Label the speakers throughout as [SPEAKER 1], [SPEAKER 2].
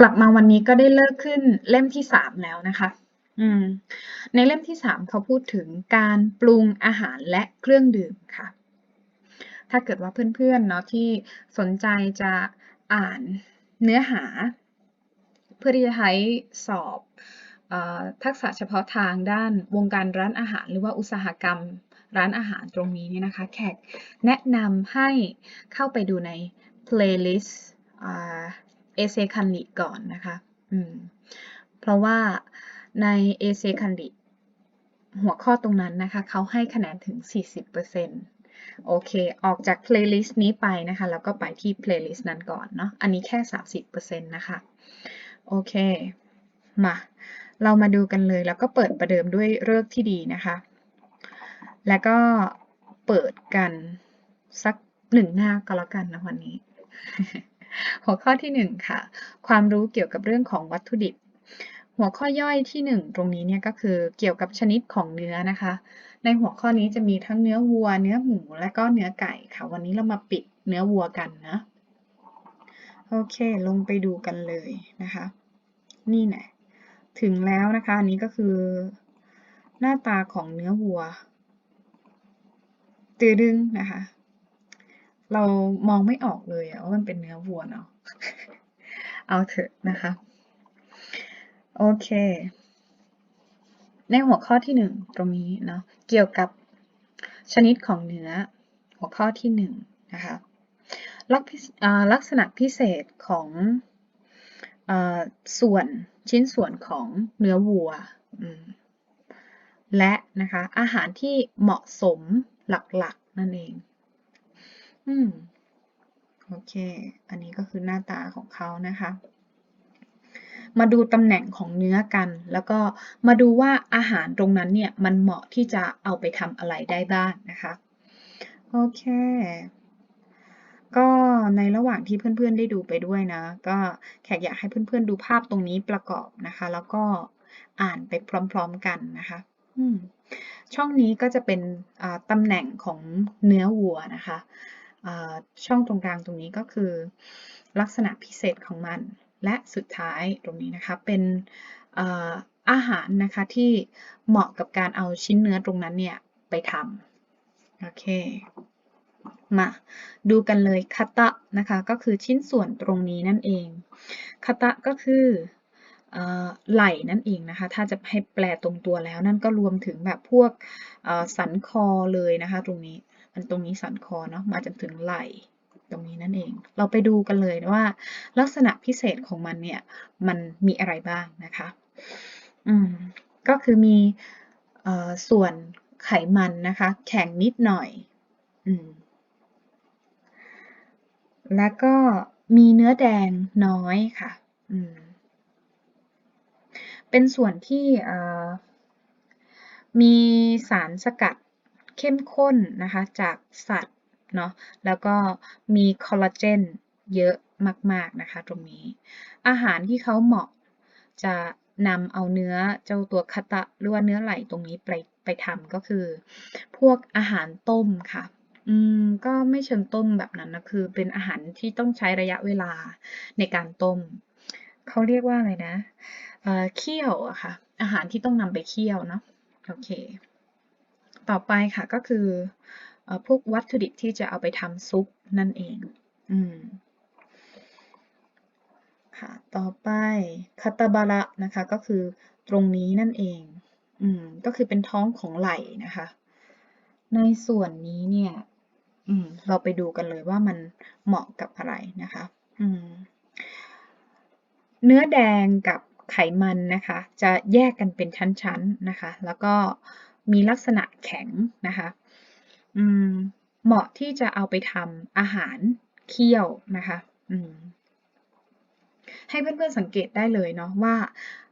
[SPEAKER 1] กลับมาวันนี้ก็ได้เลิกขึ้นเล่มที่3แล้วนะคะ อืม ในเล่มที่3เขาพูดถึงการปรุงอาหารและเครื่องดื่มค่ะ ถ้าเกิดว่าเพื่อนๆเนาะที่สนใจจะอ่านเนื้อหา เพื่อที่จะใช้สอบออทักษะเฉพาะทางด้านวงการร้านอาหาร หรือว่าอุตสาหกรรมร้านอาหารตรงนี้เนี่ยนะคะ แขกแนะนำให้เข้าไปดูใน playlist เอเซคันดิก่อนนะคะอืมเพราะว่าในเอเซคันดิหัวข้อตรงนั้นนะคะเขาให้คะแนนถึง 40%โอเค ออกจาก playlist นี้ไปนะคะ แล้วก็ไปที่ playlist นั้นก่อนเนาะอันนี้แค่ 30%นะคะโอเค มา เรามาดูกันเลยแล้วก็เปิดประเดิมด้วยเลิกษ์ที่ดีนะคะ แล้วก็เปิดกันสักหนึ่งหน้าก็แล้วกันนะวันนี้ หัวข้อที่หนึ่งค่ะ ความรู้เกี่ยวกับเรื่องของวัตถุดิบ หัวข้อย่อยที่หนึ่งตรงนี้เนี่ยก็คือเกี่ยวกับชนิดของเนื้อนะคะ ในหัวข้อนี้จะมีทั้งเนื้อวัว เนื้อหมู และก็เนื้อไก่ค่ะ วันนี้เรามาปิดเนื้อวัวกันนะ โอเค ลงไปดูกันเลยนะคะ นี่แหละถึงแล้วนะคะ อันนี้ก็คือ หน้าตาของเนื้อวัว ตือดึงนะคะ เรามองไม่ออกเลยว่ามันเป็นเนื้อวัวเนาะเอาเถอะนะคะ โอเค ในหัวข้อที่หนึ่งตรงนี้เนาะเกี่ยวกับชนิดของเนื้อหัวข้อที่หนึ่งนะคะลักษณะพิเศษของอส่วนชิ้นส่วนของเนื้อวัว และนะคะอาหารที่เหมาะสมหลักๆ นั่นเอง อืม โอเค อันนี้ก็คือหน้าตาของเขานะคะ มาดูตำแหน่งของเนื้อกัน แล้วก็มาดูว่าอาหารตรงนั้นเนี่ยมันเหมาะที่จะเอาไปทำอะไรได้บ้างนะคะ โอเคก็ในระหว่างที่เพื่อนๆได้ดูไปด้วยนะ ก็แขกอยากให้เพื่อนๆดูภาพตรงนี้ประกอบนะคะ แล้วก็อ่านไปพร้อมๆกันนะคะอืมช่องนี้ก็จะเป็นตำแหน่งของเนื้อวัวนะคะ ช่องตรงกลางตรงนี้ก็คือ ลักษณะพิเศษของมัน และสุดท้ายตรงนี้นะคะเป็นอาหารนะคะที่เหมาะกับการเอาชิ้นเนื้อตรงนั้นเนี่ยไปทำโอเคมาดูกันเลยคาตะนะคะก็คือชิ้นส่วนตรงนี้นั่นเองคาตะก็คือไหล่นั่นเองนะคะ ถ้าจะให้แปลตรงตัวแล้วนั่นก็รวมถึงแบบพวกสันคอเลยนะคะ ตรงนี้ อันตรงนี้สันคอเนาะมาจนถึงไหล่ตรงนี้นั่นเอง เราไปดูกันเลยว่า ลักษณะพิเศษของมันเนี่ยมันมีอะไรบ้างนะคะอืมก็คือมีส่วนไขมันนะคะ แข็งนิดหน่อยอืมแล้วก็มีเนื้อแดงน้อยค่ะอืมเป็นส่วนที่มีสารสกัด เข้มข้นนะคะจากสัตว์เนาะแล้วก็มีคอลลาเจนเยอะมากๆนะคะตรงนี้ อาหารที่เขาเหมาะจะนำเอาเนื้อเจ้าตัวคาตะหรือว่าเนื้อไหลตรงนี้ไปไปทำก็คือ พวกอาหารต้มค่ะ อืมก็ไม่เชิงต้มแบบนั้นนะคือ เป็นอาหารที่ต้องใช้ระยะเวลาในการต้มเขาเรียกว่าอะไรนะเคี่ยวอะค่ะ อาหารที่ต้องนำไปเคี่ยวเนาะโอเค ต่อไปค่ะก็คือพวกวัตถุดิบที่จะเอาไปทำซุปนั่นเองอืมค่ะต่อไปคาตาบาระนะคะก็คือตรงนี้นั่นเองอืมก็คือเป็นท้องของไหล่นะคะ ในส่วนนี้เนี่ยอืมเราไปดูกันเลยว่ามันเหมาะกับอะไรนะคะอืมเนื้อแดงกับไขมันนะคะ จะแยกกันเป็นชั้นๆนะคะ แล้วก็ มีลักษณะแข็งนะคะเหมาะที่จะเอาไปทำอาหารเคี่ยวนะคะให้เพื่อนๆสังเกตได้เลยเนาะว่า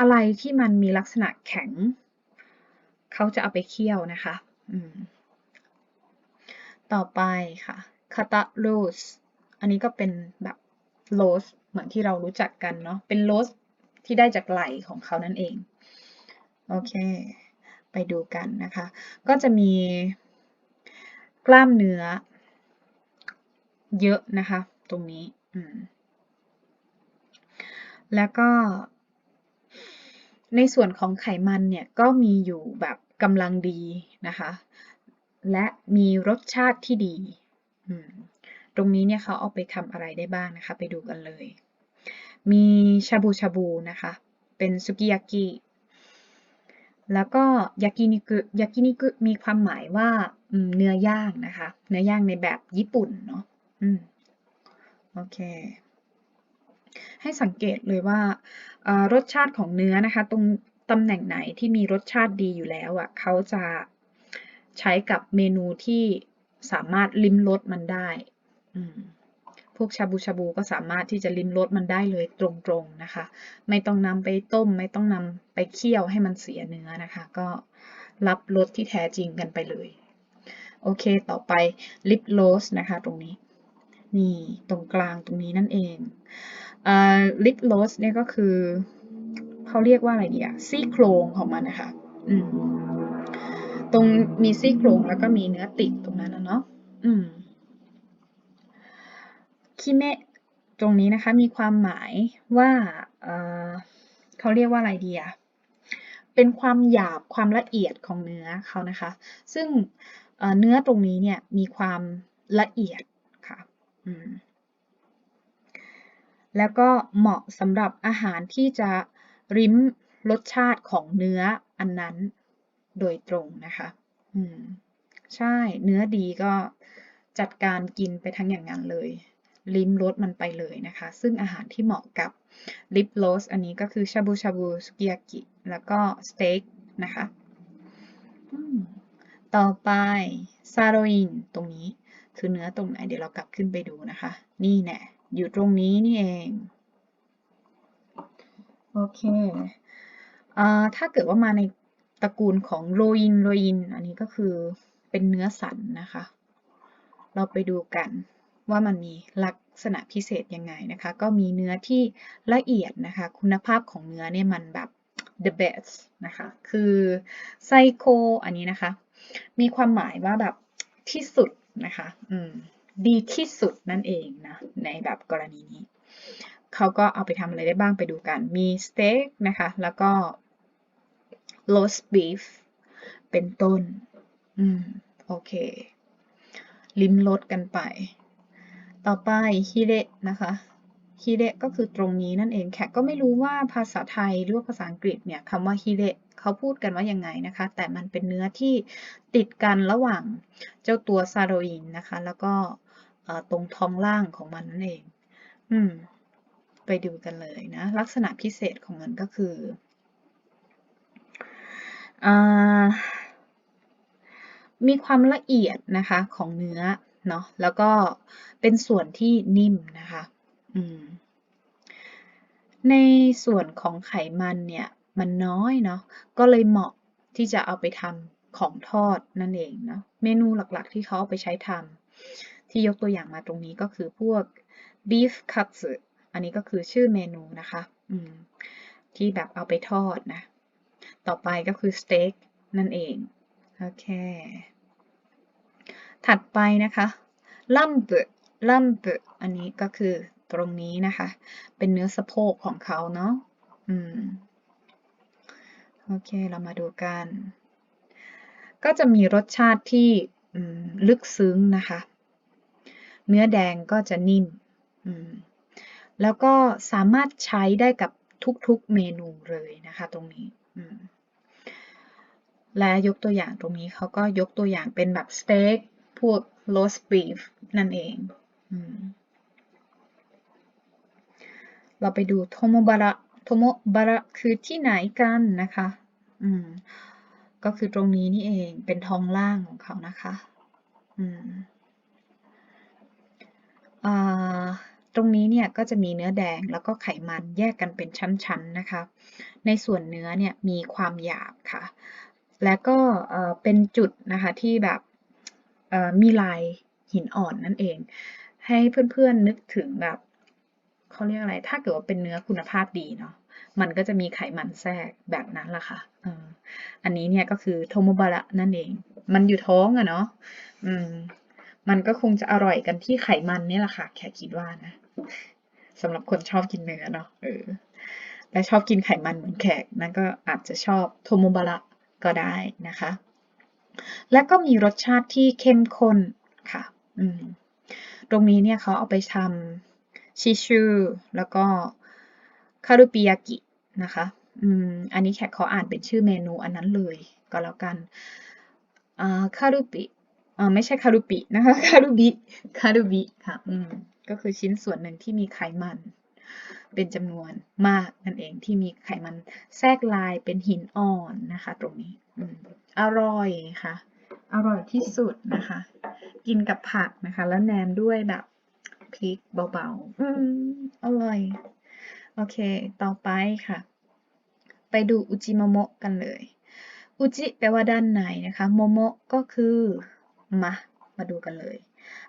[SPEAKER 1] อะไรที่มันมีลักษณะแข็ง เขาจะเอาไปเคี่ยวนะคะต่อไปค่ะคาตาโรสอันนี้ก็เป็นแบบโรสเหมือนที่เรารู้จักกันเนาะเป็นโรสที่ได้จากไหลของเขานั่นเอง โอเค ไปดูกันนะคะ ก็จะมีกล้ามเนื้อ เยอะนะคะ ตรงนี้ แล้วก็ ในส่วนของไขมันเนี่ย ก็มีอยู่แบบกำลังดีนะคะ และมีรสชาติที่ดี ตรงนี้เนี่ยเขาเอาไปทำอะไรได้บ้างนะคะ ไปดูกันเลย มีชาบูชาบูนะคะ เป็นซุกิยากิ แล้วก็ยากินิกุยากินิกุมีความหมายว่าเนื้อย่างนะคะ เนื้อย่างในแบบญี่ปุ่นเนาะอืมโอเค ให้สังเกตเลยว่ารสชาติของเนื้อนะคะ ตรงตำแหน่งไหนที่มีรสชาติดีอยู่แล้วอะ่ะเขาจะใช้กับเมนูที่สามารถลิ้มรสมันได้พ วกชาบูชาบูก็สามารถที่จะลิ้มรสมันได้เลยตรงๆนะคะ ไม่ต้องนำไปต้ม ไม่ต้องนำไปเคี่ยวให้มันเสียเนื้อนะคะ ก็รับรสที่แท้จริงกันไปเลย โอเค ต่อไปลิปโลสนะคะ ตรงนี้ นี่ตรงกลางตรงนี้นั่นเองลิปโลสเนี่ยก็คือเขาเรียกว่าอะไรดีอะซี่โครงของมันนะคะ อืมตรงมีซี่โครงแล้วก็มีเนื้อติดตรงนั้นนะเนาะอืม คิเมะตรงนี้นะคะมีความหมายว่าเเขาเรียกว่าอะไรดีอะเป็นความหยาบความละเอียดของเนื้อเขานะคะ ซึ่งเนื้อตรงนี้เนี่ยมีความละเอียดค่ะแล้วก็เหมาะสำหรับอาหารที่จะริมรสชาติของเนื้ออันนั้นโดยตรงนะคะ อืม ใช่ เนื้อดีก็จัดการกินไปทั้งอย่างนั้นเลย ลิ้มรสมันไปเลยนะคะ ซึ่งอาหารที่เหมาะกับลิปโลสอันนี้ก็คือชาบูชาบูสุกิยากิ แล้วก็สเต็กนะคะต่อไปซาโรอินตรงนี้คือเนื้อตรงไหนเดี๋ยวเรากลับขึ้นไปดูนะคะ นี่แน่อยู่ตรงนี้นี่เองโอเคอถ้าเกิดว่ามาในตระกูลของโรอินโรอิน อันนี้ก็คือเป็นเนื้อสันนะคะ เราไปดูกัน ว่ามันมีลักษณะพิเศษยังไงนะคะ ก็มีเนื้อที่ละเอียดนะคะ คุณภาพของเนื้อเนี่ยมันแบบ the best นะคะ คือไซโคอันนี้นะคะ มีความหมายว่าแบบที่สุดนะคะอืมดีที่สุดนั่นเองนะ ในแบบกรณีนี้ เขาก็เอาไปทำอะไรได้บ้างไปดูกัน มีสเต็กนะคะ แล้วก็ roast beef เป็นต้น อืม โอเค ลิ้มรสกันไป ต่อไปฮิเดะนะคะฮิเดะก็คือตรงนี้นั่นเองแขกก็ไม่รู้ว่าภาษาไทยหรือว่าภาษาอังกฤษเนี่ยคำว่าฮิเดะเขาพูดกันว่ายังไงนะคะ แต่มันเป็นเนื้อที่ติดกันระหว่างเจ้าตัวซาโรอินนะคะ แล้วก็ตรงท้องล่างของมันนั่นเอง อืม ไปดูกันเลยนะ ลักษณะพิเศษของมันก็คืออมีความละเอียดนะคะของเนื้อ เนาะแล้วก็เป็นส่วนที่นิ่มนะคะในส่วนของไขมันเนี่ยมันน้อยเนาะก็เลยเหมาะที่จะเอาไปทำของทอดนั่นเองเนาะเมนูหลักๆที่เขาเอาไปใช้ทำที่ยกตัวอย่างมาตรงนี้ก็คือพวก beef katsu อันนี้ก็คือชื่อเมนูนะคะที่แบบเอาไปทอดนะ ต่อไปก็คือสเต็กนั่นเอง โอเค ถัดไปนะคะลัมเบลัมเบอันนี้ก็คือตรงนี้นะคะ เป็นเนื้อสะโพกของเขาเนาะอืมโอเค เรามาดูกัน ก็จะมีรสชาติที่ลึกซึ้งนะคะ เนื้อแดงก็จะนิ่ม แล้วก็สามารถใช้ได้กับทุกๆเมนูเลยนะคะตรงนี้ และยกตัวอย่างตรงนี้เขาก็ยกตัวอย่างเป็นแบบสเต็ก พวกโรสบีฟนั่นเองเราไปดูโทโมบาระโทโมบาระคือที่ไหนกันนะคะอืมก็คือตรงนี้นี่เองเป็นท้องล่างของเขานะคะอืมตรงนี้เนี่ยก็จะมีเนื้อแดงแล้วก็ไขมันแยกกันเป็นชั้นๆนะคะ ในส่วนเนื้อเนี่ยมีความหยาบค่ะ และก็เป็นจุดนะคะที่แบบ มีลายหินอ่อนนั่นเอง ให้เพื่อนๆนึกถึงแบบเขาเรียกอะไร ถ้าเกิดว่าเป็นเนื้อคุณภาพดีเนาะ มันก็จะมีไขมันแทรกแบบนั้นแหละค่ะอันนี้เนี่ยก็คือโทโมบาระนั่นเอง มันอยู่ท้องอะเนาะอืมมันก็คงจะอร่อยกันที่ไขมันนี่แหละค่ะ แค่คิดว่านะสำหรับคนชอบกินเนื้อเนาะเออและชอบกินไขมันเหมือนแขกนั่นก็อาจจะชอบโทโมบาระก็ได้นะคะ และก็มีรสชาติที่เข้มข้นค่ะตรงนี้เนี่ยเขาเอาไปทำชิชูแล้วก็คารุปิยากินะคะอ,อันนี้แขกขออ่านเป็นชื่อเมนูอันนั้นเลยก็แล้วกันคารุปิไม่ใช่คารุปินะคะ คารุบิ คารุบิค่ะ ก็คือชิ้นส่วนหนึ่งที่มีไขมัน เป็นจำนวนมากนั่นเองที่มีไขมันแทรกลายเป็นหินอ่อนนะคะ ตรงนี้ออร่อยค่ะ อร่อยที่สุดนะคะ กินกับผักนะคะ แล้วแนมด้วยแบบพริกเบาๆ อืมอร่อย โอเค ต่อไปค่ะ ไปดูอุจิโมโมะกันเลย อุจิแปลว่าด้านในนะคะ โมโมะก็คือมามาดูกันเลย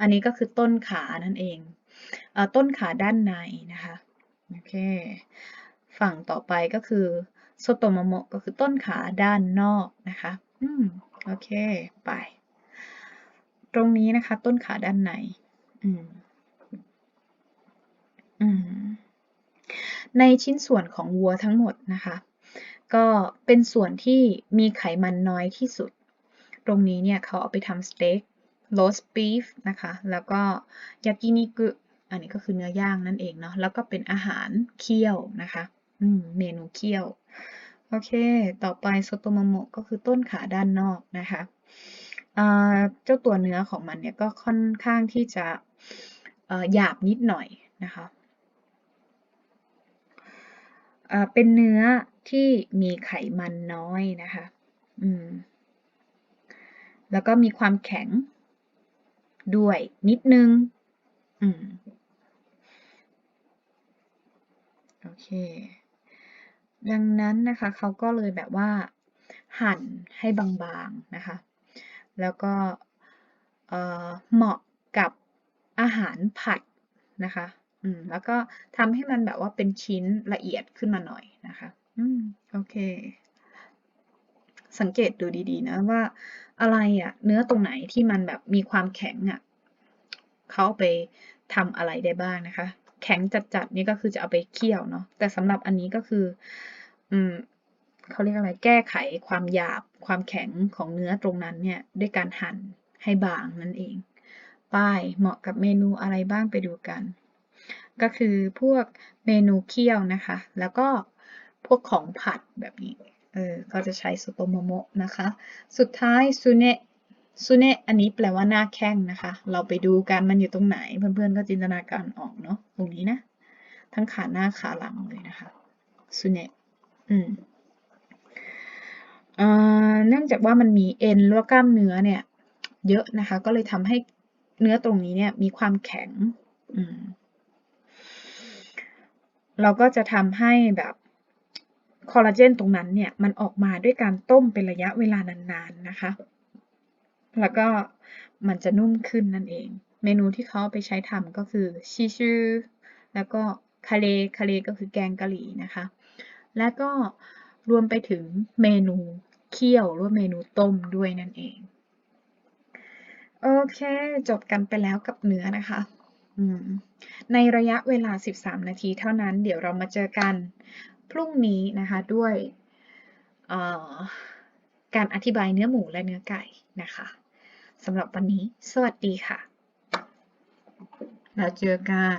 [SPEAKER 1] อันนี้ก็คือต้นขานั่นเองอต้นขาด้านในนะคะ โอเค ฝั่งต่อไปก็คือโซโตโมโมก็คือต้นขาด้านนอกนะคะ อืม โอเค ไป ตรงนี้นะคะ ต้นขาด้านใน อืม อืม ในชิ้นส่วนของวัวทั้งหมดนะคะ ก็เป็นส่วนที่มีไขมันน้อยที่สุด ตรงนี้เนี่ยเขาเอาไปทำสเต็กโรสบีฟนะคะ แล้วก็ยากินิกุ อันนี้ก็คือเนื้อย่างนั่นเองเนาะแล้วก็เป็นอาหารเคี่ยวนะคะอืมเมนูเคี่ยวโอเค ต่อไปโซโตมโมะก็คือต้นขาด้านนอกนะคะเจ้าตัวเนื้อของมันเนี่ยก็ค่อนข้างที่จะหยาบนิดหน่อยนะคะเป็นเนื้อที่มีไขมันน้อยนะคะอืมแล้วก็มีความแข็งด้วยนิดนึงอืม โอเค ดังนั้นนะคะเขาก็เลยแบบว่าหั่นให้บางๆนะคะ แล้วก็เหมาะกับอาหารผัดนะคะ อืม แล้วก็ทำให้มันแบบว่าเป็นชิ้นละเอียดขึ้นมาหน่อยนะคะ อืม โอเค สังเกตดูดีๆนะว่าอะไรอะเนื้อตรงไหนที่มันแบบมีความแข็งอะเขาไปทำอะไรได้บ้างนะคะ แข็งจัดๆนี่ก็คือจะเอาไปเคี่ยวเนาะแต่สำหรับอันนี้ก็คือ อืมเขาเรียกอะไรแก้ไขความหยาบความแข็งของเนื้อตรงนั้นเนี่ยด้วยการหั่นให้บางนั่นเอง ป้ายเหมาะกับเมนูอะไรบ้างไปดูกัน ก็คือพวกเมนูเคี่ยวนะคะ แล้วก็พวกของผัดแบบนี้ เออ ก็จะใช้สุโตโมโมะนะคะ สุดท้ายซูเนะ ซูเนะอันนี้แปลว่าหน้าแข้งนะคะ เราไปดูกันมันอยู่ตรงไหน เพื่อนๆก็จินตนาการออกเนาะตรงนี้นะ ทั้งขาหน้าขาหลังเลยนะคะซูเนะอืมเนื่องจากว่ามันมีเอ็นแล้วกล้ามเนื้อเนี่ยเยอะนะคะ ก็เลยทำให้เนื้อตรงนี้เนี่ยมีความแข็งอืเราก็จะทำให้แบบคอลลาเจนตรงนั้นเนี่ยมันออกมาด้วยการต้มเป็นระยะเวลานานๆนะคะ แล้วก็มันจะนุ่มขึ้นนั่นเอง เมนูที่เขาไปใช้ทำก็คือชิชูแล้วก็คาเลคาเลก็คือแกงกะหรี่นะคะ และก็รวมไปถึงเมนูเคี่ยวหรือเมนูต้มด้วยนั่นเอง โอเค จบกันไปแล้วกับเนื้อนะคะในระยะเวลา 13 นาทีเท่านั้น เดี๋ยวเรามาเจอกันพรุ่งนี้นะคะด้วยการอธิบายเนื้อหมูและเนื้อไก่นะคะ สำหรับวันนี้ สวัสดีค่ะ แล้วเจอกัน